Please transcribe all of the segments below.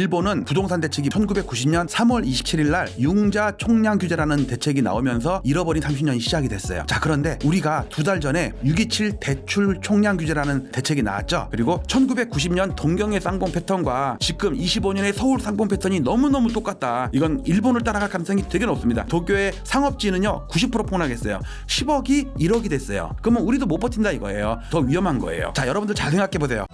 일본은 부동산 대책이 1990년 3월 27일 날 융자 총량 규제라는 대책이 나오면서 잃어버린 30년이 시작이 됐어요. 자, 그런데 우리가 두 달 전에 627 대출 총량 규제라는 대책이 나왔죠. 그리고 1990년 동경의 쌍봉 패턴과 지금 25년의 서울 쌍봉 패턴이 너무너무 똑같다. 이건 일본을 따라갈 가능성이 되게 높습니다. 도쿄의 상업지는요, 90% 폭락했어요. 10억이 1억이 됐어요. 그러면 우리도 못 버틴다 이거예요. 더 위험한 거예요. 자, 여러분들 잘 생각해 보세요.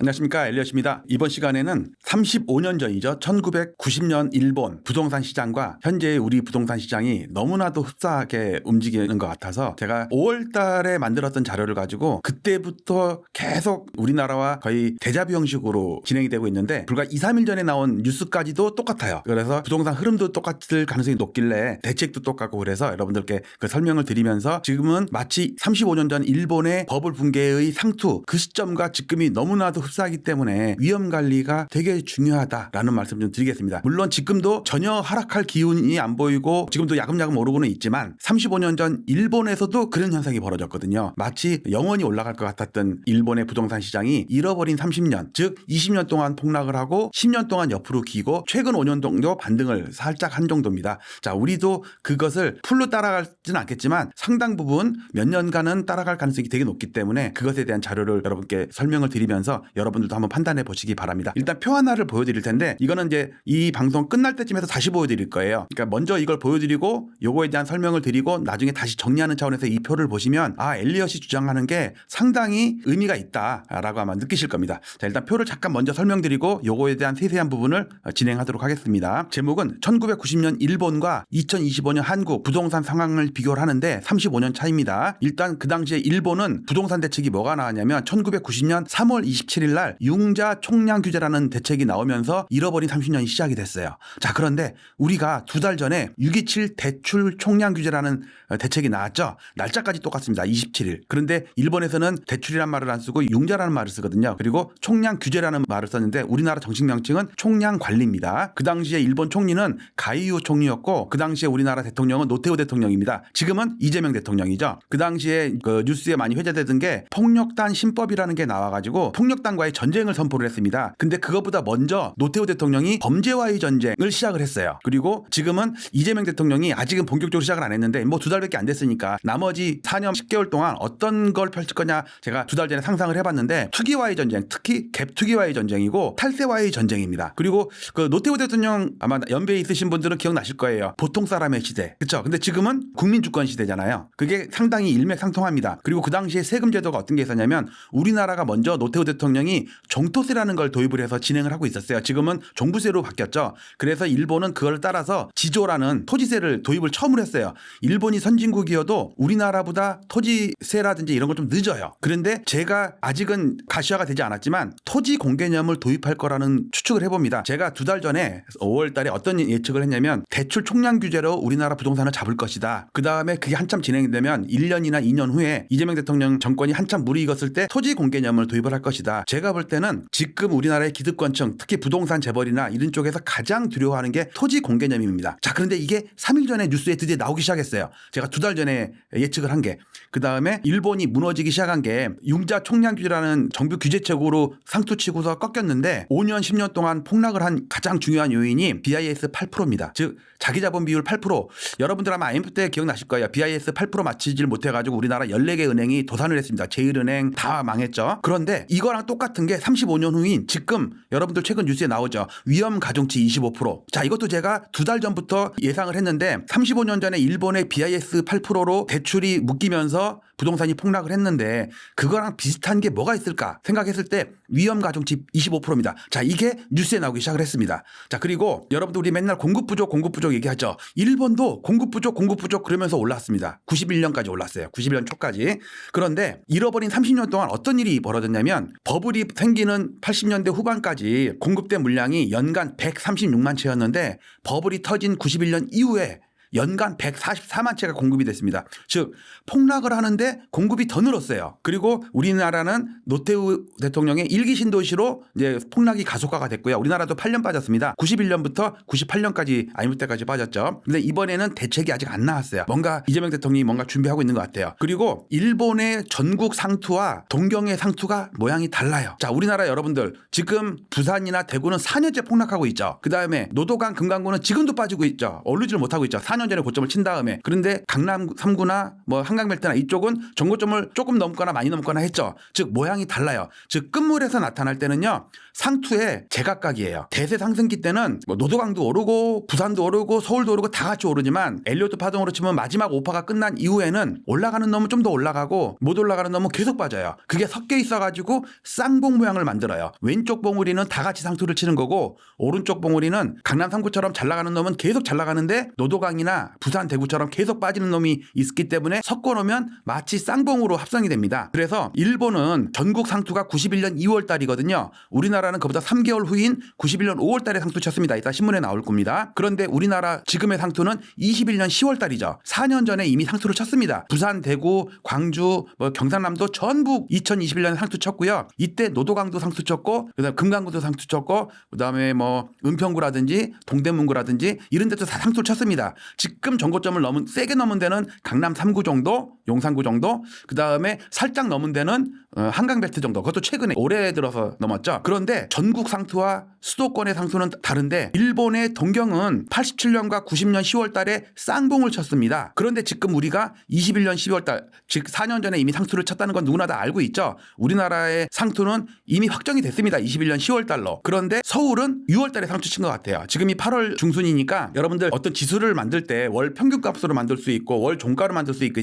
안녕하십니까 엘리엇입니다. 이번 시간에는 35년 전이죠. 1990년 일본 부동산 시장과 현재의 우리 부동산 시장이 너무나도 흡사하게 움직이는 것 같아서 제가 5월 달에 만들었던 자료를 가지고 그때부터 계속 우리나라와 거의 대자뷰 형식으로 진행이 되고 있는데 불과 2, 3일 전에 나온 뉴스까지도 똑같아요. 그래서 부동산 흐름도 똑같을 가능성이 높길래 대책도 똑같고 그래서 여러분들께 그 설명을 드리면서 지금은 마치 35년 전 일본의 버블 붕괴의 상투 그 시점과 지금이 너무나도 흡사하기 때문에 위험 관리가 되게 중요하다라는 말씀 좀 드리겠습니다. 물론 지금도 전혀 하락할 기운이 안 보이고 지금도 야금야금 오르고는 있지만 35년 전 일본에서도 그런 현상이 벌어졌거든요. 마치 영원히 올라갈 것 같았던 일본의 부동산 시장이 잃어버린 30년, 즉 20년 동안 폭락을 하고 10년 동안 옆으로 기고 최근 5년 정도 반등을 살짝 한 정도입니다. 자, 우리도 그것을 풀로 따라가지는 않겠지만 상당 부분 몇 년간은 따라갈 가능성이 되게 높기 때문에 그것에 대한 자료를 여러분께 설명을 드리면서 여러분들도 한번 판단해 보시기 바랍니다. 일단 표 하나를 보여드릴 텐데 이거는 이제 이 방송 끝날 때쯤에서 다시 보여드릴 거예요. 그러니까 먼저 이걸 보여드리고 요거에 대한 설명을 드리고 나중에 다시 정리하는 차원에서 이 표를 보시면 아 엘리엇이 주장하는 게 상당히 의미가 있다라고 아마 느끼실 겁니다. 자 일단 표를 잠깐 먼저 설명드리고 요거에 대한 세세한 부분을 어, 진행하도록 하겠습니다. 제목은 1990년 일본과 2025년 한국 부동산 상황을 비교를 하는데 35년 차입니다. 일단 그 당시에 일본은 부동산 대책이 뭐가 나왔냐면 1990년 3월 27일 날 융자 총량 규제라는 대책이 나오면서 잃어버린 30년이 시작이 됐어요. 자, 그런데 우리가 두 달 전에 627 대출 총량 규제라는 어, 대책이 나왔죠. 날짜까지 똑같습니다. 27일. 그런데 일본에서는 대출이란 말을 안 쓰고 융자라는 말을 쓰거든요. 그리고 총량 규제라는 말을 썼는데 우리나라 정식 명칭은 총량 관리입니다. 그 당시에 일본 총리는 가이유 총리였고 그 당시에 우리나라 대통령은 노태우 대통령입니다. 지금은 이재명 대통령이죠. 그 당시에 그 뉴스에 많이 회자되던 게 폭력단 신법이라는 게 나와가지고 폭력단과 의 전쟁을 선포를 했습니다. 근데 그것보다 먼저 노태우 대통령이 범죄와의 전쟁을 시작을 했어요. 그리고 지금은 이재명 대통령이 아직은 본격적으로 시작을 안 했는데 뭐 두 달밖에 안 됐으니까 나머지 4년 10개월 동안 어떤 걸 펼칠 거냐 제가 두 달 전에 상상을 해봤는데 투기와의 전쟁, 특히 갭 투기와의 전쟁이고 탈세와의 전쟁입니다. 그리고 그 노태우 대통령 아마 연배에 있으신 분들은 기억나실 거예요. 보통 사람의 시대. 그렇죠? 근데 지금은 국민 주권 시대잖아요. 그게 상당히 일맥상통합니다. 그리고 그 당시에 세금 제도가 어떤 게 있었냐면 우리나라가 먼저 노태우 대통령이 종토세라는 걸 도입을 해서 진행을 하고 있었어요. 지금은 종부세로 바뀌었죠. 그래서 일본은 그걸 따라서 지조라는 토지세를 도입을 처음으로 했어요. 일본이 선진국이어도 우리나라보다 토지세라든지 이런 걸 좀 늦어요. 그런데 제가 아직은 가시화가 되지 않았지만 토지 공개념을 도입할 거라는 추측을 해봅니다. 제가 두 달 전에 5월 달에 어떤 예측을 했냐면 대출 총량 규제로 우리나라 부동산을 잡을 것이다. 그 다음에 그게 한참 진행되면 1년이나 2년 후에 이재명 대통령 정권이 한참 무르익었을 때 토지 공개념을 도입을 할 것이다. 제가 볼 때는 지금 우리나라의 기득권층 특히 부동산 재벌이나 이런 쪽에서 가장 두려워하는 게 토지 공개념입니다. 자 그런데 이게 3일 전에 뉴스에 드디어 나오기 시작했어요. 제가 두 달 전에 예측을 한 게. 그 다음에 일본이 무너지기 시작한 게 융자 총량 규제라는 정부 규제책으로 상투치고서 꺾였는데 5년 10년 동안 폭락을 한 가장 중요한 요인이 BIS 8%입니다. 즉 자기 자본 비율 8%. 여러분들 아마 IMF 때 기억나실 거예요. BIS 8% 맞추질 못해가지고 우리나라 14개 은행이 도산을 했습니다. 제일은행 다 망했죠. 그런데 이거랑 똑 같은 게 35년 후인 지금 여러분들 최근 뉴스에 나오죠. 위험 가중치 25%. 자 이것도 제가 두 달 전부터 예상을 했는데 35년 전에 일본의 BIS 8%로 대출이 묶이면서 부동산이 폭락을 했는데 그거랑 비슷한 게 뭐가 있을까 생각했을 때 위험 가중치 25%입니다. 자 이게 뉴스에 나오기 시작을 했습니다. 자 그리고 여러분들 우리 맨날 공급 부족 공급 부족 얘기하죠. 일본도 공급 부족 공급 부족 그러면서 올랐습니다. 91년까지 올랐어요. 91년 초까지. 그런데 잃어버린 30년 동안 어떤 일이 벌어졌냐면 버블이 생기는 80년대 후반까지 공급된 물량이 연간 136만 채였는데 버블이 터진 91년 이후에 연간 144만 채가 공급이 됐습니다. 즉 폭락을 하는데 공급이 더 늘었어요. 그리고 우리나라는 노태우 대통령의 일기 신도시로 이제 폭락이 가속화가 됐고요. 우리나라도 8년 빠졌습니다. 91년부터 98년까지 IMF 때까지 빠졌죠. 근데 이번에는 대책이 아직 안 나왔어요. 뭔가 이재명 대통령이 뭔가 준비하고 있는 것 같아요. 그리고 일본의 전국 상투와 동경의 상투가 모양이 달라요. 자, 우리나라 여러분들 지금 부산이나 대구는 4년째 폭락하고 있죠. 그 다음에 노도강 금강구는 지금도 빠지고 있죠. 오르지를 못하고 있죠. 4년 전에 고점을 친 다음에 그런데 강남 3구나 뭐 한강벨트나 이쪽은 정고점을 조금 넘거나 많이 넘거나 했죠. 즉 모양이 달라요. 즉 끝물에서 나타날 때는요 상투의 제각각이에요. 대세 상승기 때는 뭐 노도강도 오르고 부산도 오르고 서울도 오르고 다 같이 오르지만 엘리오트 파동으로 치면 마지막 오파가 끝난 이후에는 올라가는 놈은 좀 더 올라가고 못 올라가는 놈은 계속 빠져요. 그게 섞여 있어가지고 쌍봉 모양을 만들어요. 왼쪽 봉우리는 다 같이 상투를 치는 거고 오른쪽 봉우리는 강남 3구처럼 잘 나가는 놈은 계속 잘 나가는데 노도강이나 부산 대구처럼 계속 빠지는 놈이 있기 때문에 섞어 놓으면 마치 쌍봉으로 합성이 됩니다. 그래서 일본은 전국 상투가 91년 2월 달이거든요. 우리나라는 그보다 3개월 후인 91년 5월 달에 상투 쳤습니다. 이따 신문에 나올 겁니다. 그런데 우리나라 지금의 상투는 21년 10월 달이죠. 4년 전에 이미 상투를 쳤습니다. 부산, 대구, 광주, 뭐 경상남도 전부 2021년에 상투 쳤고요. 이때 노도강도 상투 쳤고 그다음 금강구도 상투 쳤고 그다음에 뭐 은평구라든지 동대문구라든지 이런 데도 다 상투를 쳤습니다. 지금 정고점을 넘은 세게 넘은 데는 강남 3구 정도, 용산구 정도, 그 다음에 살짝 넘은 데는 어, 한강벨트 정도. 그것도 최근에 올해 들어서 넘었죠. 그런데 전국 상투와 수도권의 상투는 다른데 일본의 동경은 87년과 90년 10월 달에 쌍봉을 쳤습니다. 그런데 지금 우리가 21년 12월 달, 즉 4년 전에 이미 상투를 쳤다는 건 누구나 다 알고 있죠. 우리나라의 상투는 이미 확정이 됐습니다. 21년 10월 달로. 그런데 서울은 6월 달에 상투 친 것 같아요. 지금이 8월 중순이니까 여러분들 어떤 지수를 만들 때 월 평균 값으로 만들 수 있고 월 종가로 만들 수 있고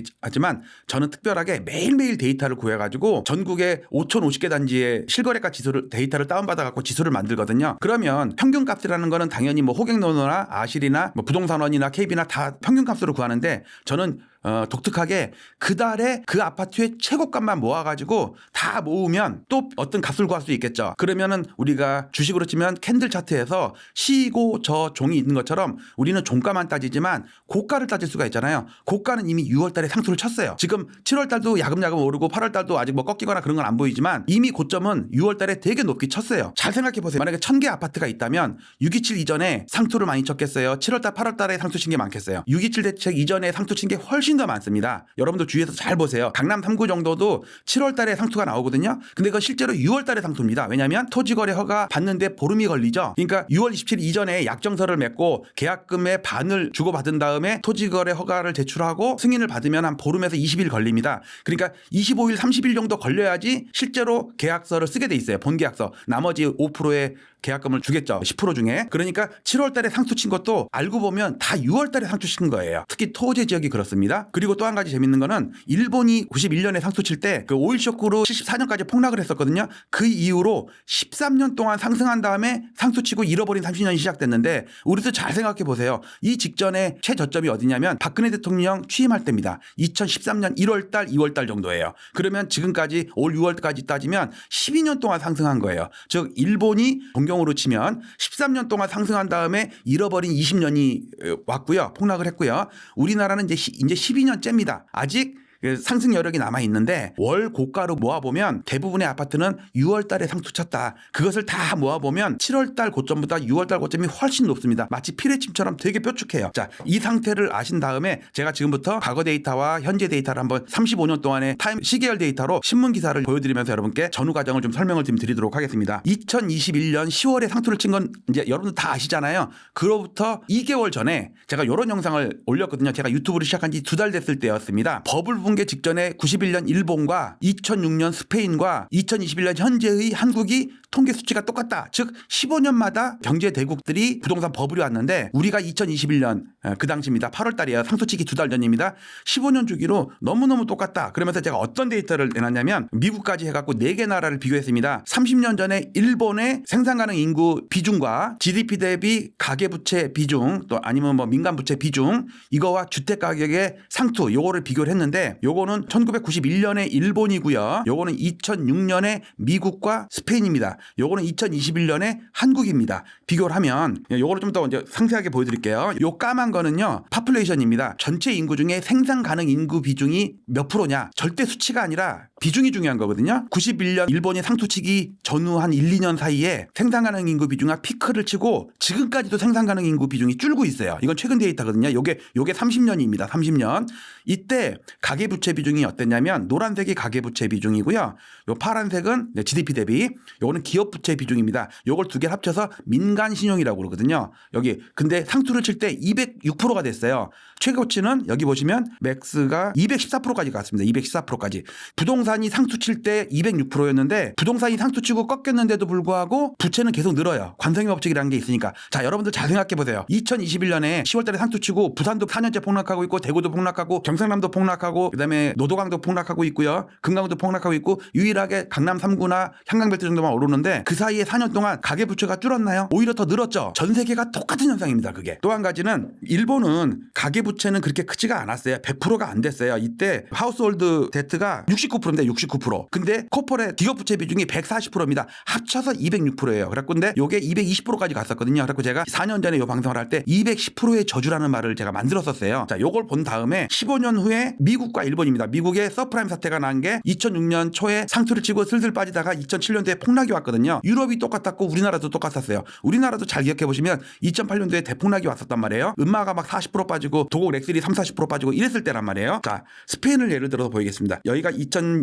저는 특별하게 매일매일 데이터를 구해가지고 전국의 5,050개 단지의 실거래가 지수를 데이터를 다운받아 갖고 지수를 만들거든요. 그러면 평균 값이라는 거는 당연히 뭐 호갱노노나 아실이나 뭐 부동산원이나 KB나 다 평균 값으로 구하는데 저는 어, 독특하게 그 달에 그 아파트의 최고값만 모아가지고 다 모으면 또 어떤 값을 구할 수 있겠죠. 그러면은 우리가 주식으로 치면 캔들 차트에서 시고 저 종이 있는 것처럼 우리는 종가만 따지지만 고가를 따질 수가 있잖아요. 고가는 이미 6월 달에 상투를 쳤어요. 지금 7월 달도 야금야금 오르고 8월 달도 아직 뭐 꺾이거나 그런 건 안 보이지만 이미 고점은 6월 달에 되게 높게 쳤어요. 잘 생각해 보세요. 만약에 1000개 아파트가 있다면 627 이전에 상투를 많이 쳤겠어요. 7월 달, 8월 달에 상투 친 게 많겠어요. 627 대책 이전에 상투 친 게 훨씬 더 많습니다. 여러분들 주위에서 잘 보세요. 강남 3구 정도도 7월 달에 상투가 나오거든요. 근데 그건 실제로 6월 달에 상투입니다. 왜냐하면 토지거래 허가 받는데 보름이 걸리죠. 그러니까 6월 27일 이전에 약정서를 맺고 계약금의 반을 주고받은 다음에 토지거래 허가를 제출하고 승인을 받으면 한 보름에서 20일 걸립니다. 그러니까 25일, 30일 정도 걸려야지 실제로 계약서를 쓰게 돼 있어요. 본계약서. 나머지 5%의 계약금을 주겠죠. 10% 중에. 그러니까 7월 달에 상투 친 것도 알고 보면 다 6월 달에 상투 친 거예요. 특히 토지 지역이 그렇습니다. 그리고 또 한 가지 재밌는 거는 일본이 91년에 상투 칠 때 그 오일 쇼크로 74년까지 폭락을 했었거든요. 그 이후로 13년 동안 상승한 다음에 상투 치고 잃어버린 30년이 시작됐는데 우리도 잘 생각해 보세요. 이 직전에 최저점이 어디냐면 박근혜 대통령 취임할 때입니다. 2013년 1월 달, 2월 달 정도예요. 그러면 지금까지 올 6월까지 따지면 12년 동안 상승한 거예요. 즉 일본이 동경 으로 치면 13년 동안 상승한 다음에 잃어버린 20년이 왔고요. 폭락을 했고요. 우리나라는 이제 시- 이제 12년째입니다. 아직 그 상승 여력이 남아 있는데 월 고가로 모아 보면 대부분의 아파트는 6월 달에 상투 쳤다. 그것을 다 모아 보면 7월 달 고점보다 6월 달 고점이 훨씬 높습니다. 마치 피레침처럼 되게 뾰족해요. 자, 이 상태를 아신 다음에 제가 지금부터 과거 데이터와 현재 데이터를 한번 35년 동안의 타임 시계열 데이터로 신문 기사를 보여드리면서 여러분께 전후 과정을 좀 설명을 좀 드리도록 하겠습니다. 2021년 10월에 상투를 친 건 이제 여러분들 다 아시잖아요. 그로부터 2개월 전에 제가 이런 영상을 올렸거든요. 제가 유튜브를 시작한 지 두 달 됐을 때였습니다. 버블 붕괴 직전에 91년 일본과 2006년 스페인과 2021년 현재의 한국이 통계 수치가 똑같다. 즉 15년마다 경제 대국들이 부동산 버블이 왔는데 우리가 2021년 어, 그 당시입니다. 8월 달이에요. 상수치기 두 달 전입니다. 15년 주기로 너무너무 똑같다. 그러면서 제가 어떤 데이터를 내놨냐면 미국까지 해갖고 4개 나라를 비교했습니다. 30년 전에 일본의 생산 가능 인구 비중과 GDP 대비 가계부채 비중 또 아니면 뭐 민간부채 비중 이거와 주택 가격의 상투 요거를 비교를 했는데 요거는 1991년에 일본이고요. 요거는 2006년에 미국과 스페인입니다. 요거는 2021년에 한국입니다. 비교를 하면 요거를 좀 더 이제 상세하게 보여드릴게요. 요 까만 거는요 파플레이션입니다. 전체 인구 중에 생산 가능 인구 비중이 몇 프로냐 절대 수치가 아니라 비중이 중요한 거거든요. 91년 일본이 상투치기 전후 한 1, 2년 사이에 생산 가능 인구 비중이 피크를 치고 지금까지도 생산 가능 인구 비중이 줄고 있어요. 이건 최근 데이터거든요. 요게 요게 30년입니다. 30년. 이때 가계 부채 비중이 어땠냐면 노란색이 가계 부채 비중이고요. 요 파란색은 네, GDP 대비 요거는 기업 부채 비중입니다. 요걸 두 개 합쳐서 민간 신용이라고 그러거든요. 여기 근데 상투를 칠 때 206%가 됐어요. 최고치는 여기 보시면 맥스가 214%까지 갔습니다. 214%까지. 부동산 이 상투 칠 때 206%였는데 부동산이 상투 치고 꺾였는데도 불구하고 부채는 계속 늘어요. 관성의 법칙이라는 게 있으니까. 자, 여러분들 잘 생각해 보세요. 2021년에 10월 달에 상투 치고 부산도 4년째 폭락하고 있고 대구도 폭락하고 경상남도 폭락하고 그다음에 노도강도 폭락하고 있고요. 금강도 폭락하고 있고 유일하게 강남 3구나 향강벨트 정도만 오르는데 그 사이에 4년 동안 가계 부채가 줄었나요? 오히려 더 늘었죠. 전 세계가 똑같은 현상입니다. 그게. 또 한 가지는 일본은 가계 부채는 그렇게 크지가 않았어요. 100%가 안 됐어요. 이때 하우스홀드 데트가 69% 인데 69%. 근데 코퍼레 부채 비중이 140%입니다. 합쳐서 206%예요. 그래갖고 근데 요게 220%까지 갔었거든요. 그래갖고 제가 4년 전에 요 방송을 할 때 210%의 저주라는 말을 제가 만들었었어요. 자, 요걸 본 다음에 15년 후에 미국과 일본입니다. 미국의 서프라임 사태가 난 게 2006년 초에 상투를 치고 슬슬 빠지다가 2007년도에 폭락이 왔거든요. 유럽이 똑같았고 우리나라도 똑같았어요. 우리나라도 잘 기억해 보시면 2008년도에 대폭락이 왔었단 말이에요. 음마가 막 40% 빠지고 도곡 렉슬이 3, 40% 빠지고 이랬을 때란 말이에요. 자, 스페인을 예를 들어서 보이겠습니다. 여기가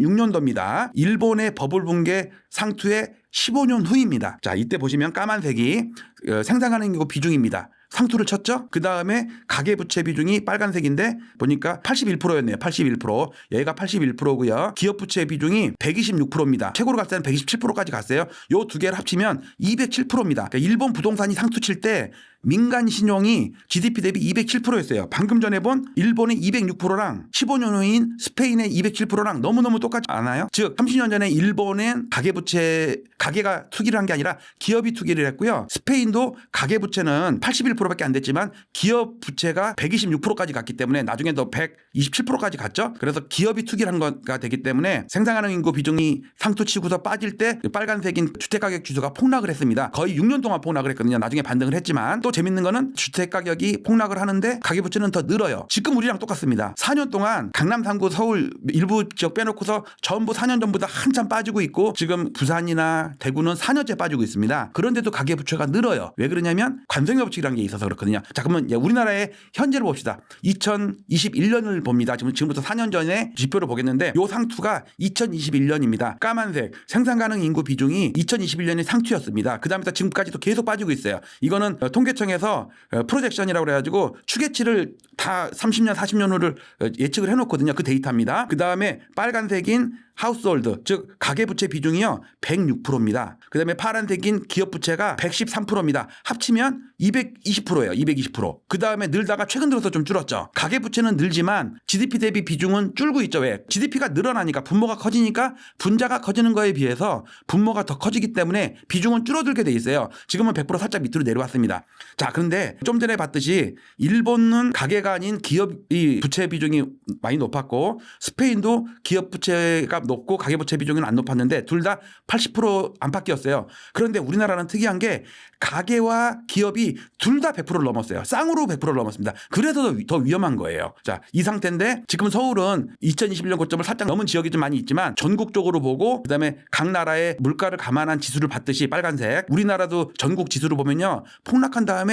2006년도입니다. 일본의 버블 붕괴 상투의 15년 후입니다. 자, 이때 보시면 까만색이 어, 생산하는 거 비중입니다. 상투를 쳤죠? 그 다음에 가계부채 비중이 빨간색인데 보니까 81%였네요. 81%. 여기가 81%고요. 기업부채 비중이 126%입니다. 최고로 갔을 때는 127%까지 갔어요. 요 두 개를 합치면 207%입니다. 그러니까 일본 부동산이 상투 칠때 민간 신용이 GDP 대비 207%였어요. 방금 전에 본 일본의 206%랑 15년 후인 스페인의 207%랑 너무너무 똑같지 않아요? 즉 30년 전에 일본은 가계부채 가계가 투기를 한 게 아니라 기업이 투기를 했고요. 스페인도 가계부채는 81%밖에 안 됐지만 기업 부채가 126%까지 갔기 때문에 나중에 더 127%까지 갔죠. 그래서 기업이 투기를 한 거가 되기 때문에 생산가능 인구 비중이 상투치고서 빠질 때 빨간색인 주택가격 지수가 폭락을 했습니다. 거의 6년 동안 폭락을 했거든요. 나중에 반등을 했지만 또 재밌는 거는 주택 가격이 폭락을 하는데 가계 부채는 더 늘어요. 지금 우리랑 똑같습니다. 4년 동안 강남 3구 서울 일부 지역 빼놓고서 전부 4년 전보다 한참 빠지고 있고 지금 부산이나 대구는 4년째 빠지고 있습니다. 그런데도 가계 부채가 늘어요. 왜 그러냐면 관성의 법칙이라는 게 있어서 그렇거든요. 자 그러면 우리나라의 현재를 봅시다. 2021년을 봅니다. 지금 지금부터 4년 전에 지표를 보겠는데 요 상투가 2021년입니다. 까만색 생산 가능 인구 비중이 2021년에 상투였습니다. 그 다음에 지금까지도 계속 빠지고 있어요. 이거는 어, 통계청 에서 어, 프로젝션이라고 그래가지고 추계치를 다 30년, 40년 후를 어, 예측을 해놓거든요. 그 데이터입니다. 그 다음에 빨간색인 하우스홀드 즉 가계부채 비중이요 106%입니다. 그 다음에 파란색인 기업부채가 113%입니다. 합치면 220%예요. 220%. 그 다음에 늘다가 최근 들어서 좀 줄었죠. 가계부채는 늘지만 GDP 대비 비중은 줄고 있죠. 왜? GDP가 늘어나니까 분모가 커지니까 분자가 커지는 거에 비해서 분모가 더 커지기 때문에 비중은 줄어들게 돼 있어요. 지금은 100% 살짝 밑으로 내려왔습니다. 자, 그런데 좀 전에 봤듯이 일본은 가계가 아닌 기업이 부채 비중이 많이 높았고 스페인도 기업 부채가 높고 가계 부채 비중은 안 높았는데 둘 다 80% 안팎이었어요. 그런데 우리나라는 특이한 게 가계와 기업이 둘 다 100%를 넘었어요. 쌍으로 100%를 넘었습니다. 그래서 더, 위험한 거예요. 자, 이 상태인데 지금 서울은 2021년 고점을 살짝 넘은 지역이 좀 많이 있지만 전국적으로 보고 그다음에 각 나라의 물가를 감안한 지수를 봤듯이 빨간색 우리나라도 전국 지수를 보면요. 폭락한 다음에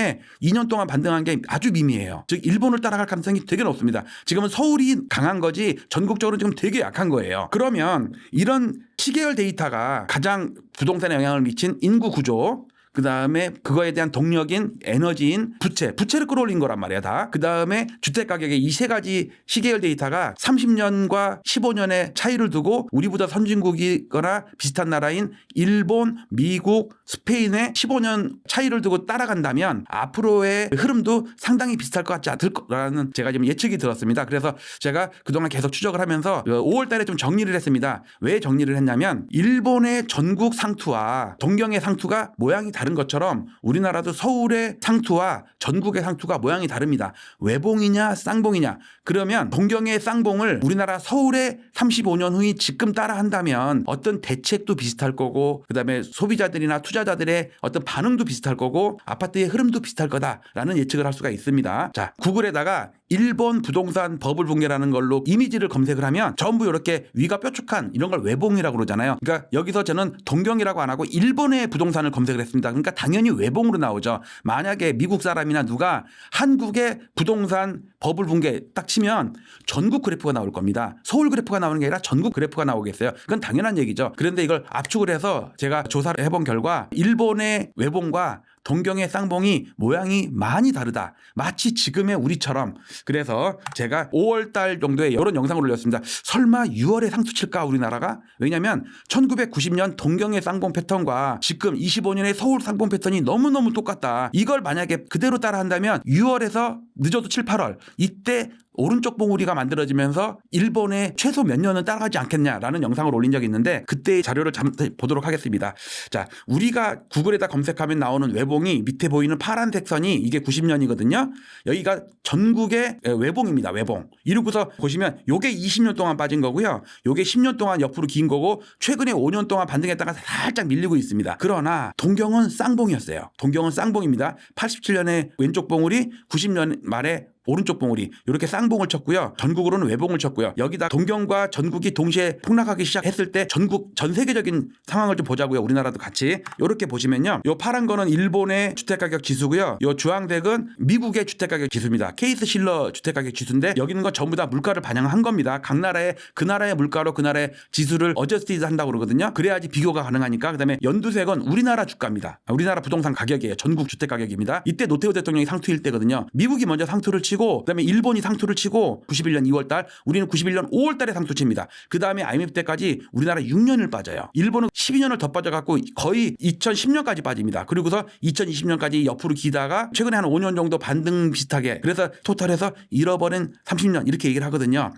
2년 동안 반등한 게 아주 미미해요. 즉 일본을 따라갈 가능성이 되게 높습니다. 지금은 서울이 강한 거지 전국적으로 지금 되게 약한 거예요. 그러면 이런 시계열 데이터가 가장 부동산에 영향을 미친 인구 구조 그 다음에 그거에 대한 동력인 에너지인 부채, 부채를 끌어올린 거란 말이야 다. 그 다음에 주택 가격의 이 세 가지 시계열 데이터가 30년과 15년의 차이를 두고 우리보다 선진국이거나 비슷한 나라인 일본, 미국, 스페인의 15년 차이를 두고 따라간다면 앞으로의 흐름도 상당히 비슷할 것 같지 않을 거라는 제가 지금 예측이 들었습니다. 그래서 제가 그동안 계속 추적을 하면서 5월 달에 좀 정리를 했습니다. 왜 정리를 했냐면 일본의 전국 상투와 동경의 상투가 모양이 다른 것처럼 우리나라도 서울의 상투와 전국의 상투가 모양이 다릅니다. 외봉이냐 쌍봉이냐. 그러면 동경의 쌍봉을 우리나라 서울의 35년 후에 지금 따라 한다면 어떤 대책도 비슷할 거고 그다음에 소비자들이나 투자자들의 어떤 반응도 비슷할 거고 아파트의 흐름도 비슷할 거다라는 예측을 할 수가 있습니다. 자, 구글에다가 일본 부동산 버블 붕괴라는 걸로 이미지를 검색을 하면 전부 이렇게 위가 뾰족한 이런 걸 외봉이라고 그러잖아요. 그러니까 여기서 저는 동경이라고 안 하고 일본의 부동산을 검색을 했습니다. 그러니까 당연히 외봉으로 나오죠. 만약에 미국 사람이나 누가 한국의 부동산 버블 붕괴 딱 치면 전국 그래프가 나올 겁니다. 서울 그래프가 나오는 게 아니라 전국 그래프가 나오겠어요. 그건 당연한 얘기죠. 그런데 이걸 압축을 해서 제가 조사를 해본 결과 일본의 외봉과 동경의 쌍봉이 모양이 많이 다르다. 마치 지금의 우리처럼. 그래서 제가 5월 달 정도에 이런 영상을 올렸습니다. 설마 6월에 상투 칠까 우리나라가? 왜냐면 1990년 동경의 쌍봉 패턴과 지금 25년의 서울 쌍봉 패턴이 너무너무 똑같다. 이걸 만약에 그대로 따라 한다면 6월에서 늦어도 7, 8월 이때 오른쪽 봉우리가 만들어지면서 일본의 최소 몇 년은 따라가지 않겠냐라는 영상을 올린 적이 있는데 그때의 자료를 잠 보도록 하겠습니다. 자, 우리가 구글에다 검색하면 나오는 외봉이 밑에 보이는 파란색 선이 이게 90년이거든요. 여기가 전국의 외봉입니다. 외봉. 이러고서 보시면 요게 20년 동안 빠진 거고요. 요게 10년 동안 옆으로 긴 거고 최근에 5년 동안 반등했다가 살짝 밀리고 있습니다. 그러나 동경은 쌍봉이었어요. 동경은 쌍봉입니다. 87년에 왼쪽 봉우리, 90년 말에 오른쪽 봉우리 이렇게 쌍봉을 쳤고요. 전국으로는 외봉을 쳤고요. 여기다 동경과 전국이 동시에 폭락하기 시작했을 때 전국 전 세계적인 상황을 좀 보자고요. 우리나라도 같이 이렇게 보시면요. 요 파란 거는 일본의 주택 가격 지수고요. 요 주황색은 미국의 주택 가격 지수입니다. 케이스 실러 주택 가격 지수인데 여기 있는 건 전부 다 물가를 반영한 겁니다. 각 나라의 그 나라의 물가로 그 나라의 지수를 어저스티드 한다고 그러거든요. 그래야지 비교가 가능하니까 그다음에 연두색은 우리나라 주가입니다. 우리나라 부동산 가격이에요. 전국 주택 가격입니다. 이때 노태우 대통령이 상투일 때거든요. 미국이 먼저 상투를 치고 그다음에 일본이 상투를 치고 91년 2월 달 우리는 91년 5월 달에 상투 칩니다. 그다음에 IMF 때까지 우리나라 6년을 빠져요. 일본은 12년을 더 빠져 갖고 거의 2010년까지 빠집니다. 그리고서 2020년까지 옆으로 기다가 최근에 한 5년 정도 반등 비슷하게 그래서 토탈해서 잃어버린 30년 이렇게 얘기를 하거든요.